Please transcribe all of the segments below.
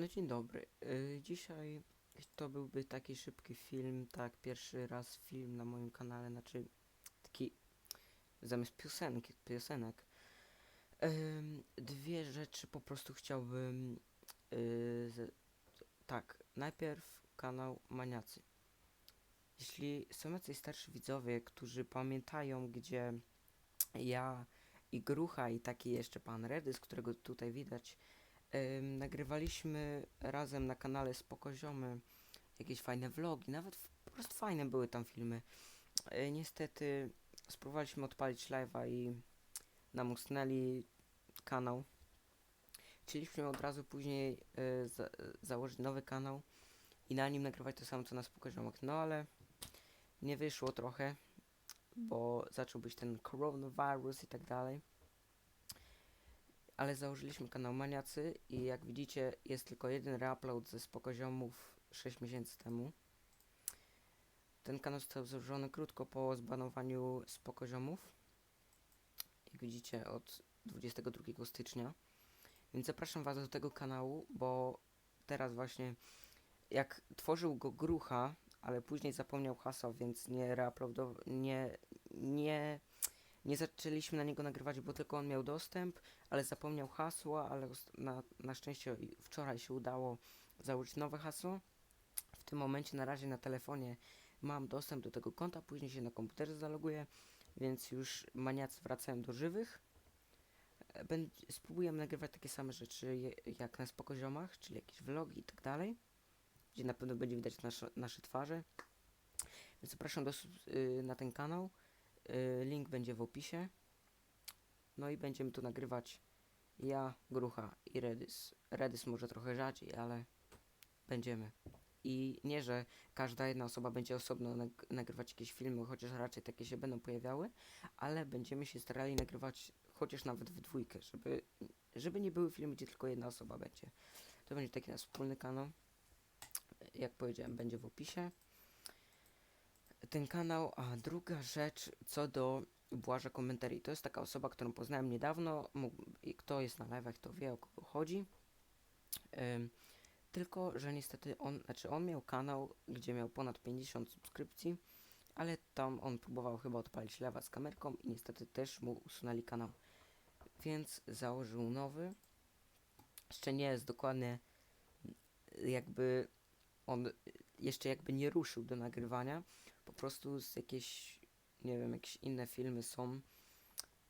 No dzień dobry. Y, Dzisiaj to byłby taki szybki film, tak, pierwszy raz film na moim kanale, znaczy taki zamiast piosenki, piosenek. Dwie rzeczy po prostu chciałbym. y, Tak, najpierw kanał Maniacy. Jeśli są jacyś starsi widzowie, którzy pamiętają, gdzie ja i Grucha i taki jeszcze pan Redys, którego tutaj widać, nagrywaliśmy razem na kanale Spokoziomy jakieś fajne vlogi, nawet po prostu fajne były tam filmy. Y, niestety spróbowaliśmy odpalić live'a i nam usnęli kanał. Chcieliśmy od razu później y, za, założyć nowy kanał i na nim nagrywać to samo co na Spokoziomach, no ale nie wyszło trochę, bo zaczął być ten koronawirus i tak dalej ale założyliśmy kanał Maniacy i jak widzicie jest tylko jeden reupload ze Spokoziomów 6 miesięcy temu. Ten kanał został założony krótko po zbanowaniu Spokoziomów. Jak widzicie od 22 stycznia. Więc zapraszam was do tego kanału, bo teraz właśnie jak tworzył go Grucha, ale później zapomniał hasła, więc nie reuploadował, nie, nie, nie zaczęliśmy na niego nagrywać, bo tylko on miał dostęp, ale zapomniał hasła, ale na, na szczęście wczoraj się udało założyć nowe hasło. W tym momencie na razie na telefonie mam dostęp do tego konta, później się na komputerze zaloguję, więc już maniacy wracają do żywych. E, Będ- spróbujemy nagrywać takie same rzeczy jak na spokoziomach, czyli jakieś vlogi i tak dalej, gdzie na pewno będzie widać nasze, nasze twarze. Więc zapraszam do, y, na ten kanał. Y, Link będzie w opisie. No i będziemy tu nagrywać ja, Grucha i Redis. Redis może trochę rzadziej, ale będziemy. I nie, że każda jedna osoba będzie osobno nag nagrywać jakieś filmy, chociaż raczej takie się będą pojawiały, ale będziemy się starali nagrywać chociaż nawet w dwójkę, żeby, żeby nie były filmy, gdzie tylko jedna osoba będzie. To będzie taki nasz wspólny kanał. Jak powiedziałem, będzie w opisie. Ten kanał, a druga rzecz co do Błaża Komentarii. To jest taka osoba, którą poznałem niedawno. I kto jest na live'ach, to wie o kogo chodzi. Tylko, że niestety on, znaczy on miał kanał, gdzie miał ponad 50 subskrypcji, ale tam on próbował chyba odpalić lewa z kamerką i niestety też mu usunęli kanał. Więc założył nowy. Jeszcze nie jest dokładnie jakby on jeszcze jakby nie ruszył do nagrywania. Po prostu z jakieś, nie wiem, jakieś inne filmy są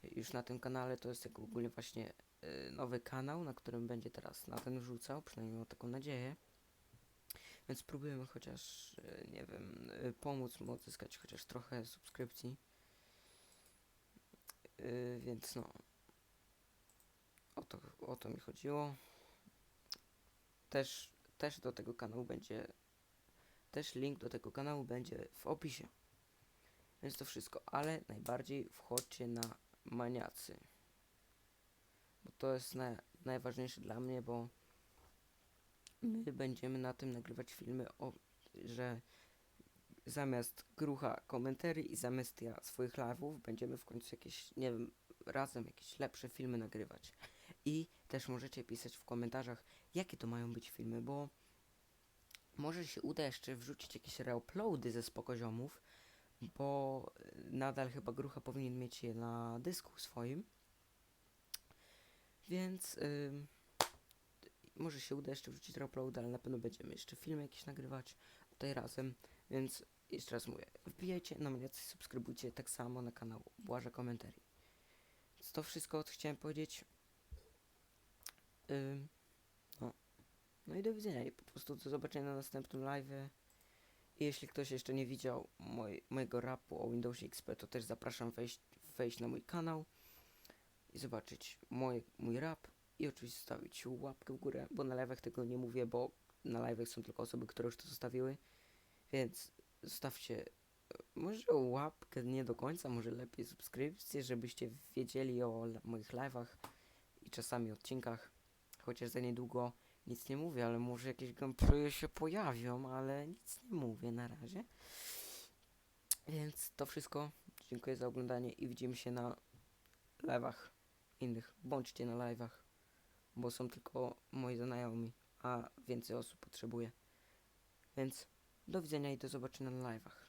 już na tym kanale. To jest jak ogólnie właśnie y, nowy kanał, na którym będzie teraz na ten wrzucał, przynajmniej mam taką nadzieję. Więc spróbujemy chociaż, y, nie wiem, y, pomóc mu odzyskać chociaż trochę subskrypcji. Y, więc no, o to, o to mi chodziło. Też, też do tego kanału będzie, też link do tego kanału będzie w opisie. Więc to wszystko, ale najbardziej wchodźcie na maniacy. Bo to jest na, najważniejsze dla mnie, bo my będziemy na tym nagrywać filmy o, że zamiast grucha komentarzy i zamiast ja swoich live'ów będziemy w końcu jakieś, nie wiem, razem jakieś lepsze filmy nagrywać. I też możecie pisać w komentarzach, jakie to mają być filmy, bo może się uda jeszcze wrzucić jakieś reuploady ze spokoziomów, bo y, nadal chyba Grucha powinien mieć je na dysku swoim. Więc ym, może się uda jeszcze wrzucić reupload, ale na pewno będziemy jeszcze filmy jakieś nagrywać tutaj razem. Więc jeszcze raz mówię, wbijajcie na mnie, subskrybujcie tak samo na kanał Błaża Komentarii. To wszystko, co chciałem powiedzieć. No. No i do widzenia i po prostu do zobaczenia na następnym live. I jeśli ktoś jeszcze nie widział moj, mojego rapu o Windowsie XP, to też zapraszam wejść, wejść na mój kanał i zobaczyć mój, mój rap i oczywiście zostawić łapkę w górę, bo na live'ach tego nie mówię, bo na live'ach są tylko osoby, które już to zostawiły, więc zostawcie e, może łapkę nie do końca, może lepiej subskrypcję, żebyście wiedzieli o moich live'ach i czasami odcinkach, chociaż za niedługo nic nie mówię, ale może jakieś gameplaye się pojawią, ale nic nie mówię na razie. Więc to wszystko. Dziękuję za oglądanie i widzimy się na live'ach innych. Bądźcie na live'ach, bo są tylko moi znajomi. a więcej osób potrzebuje. Więc do widzenia i do zobaczenia na live'ach.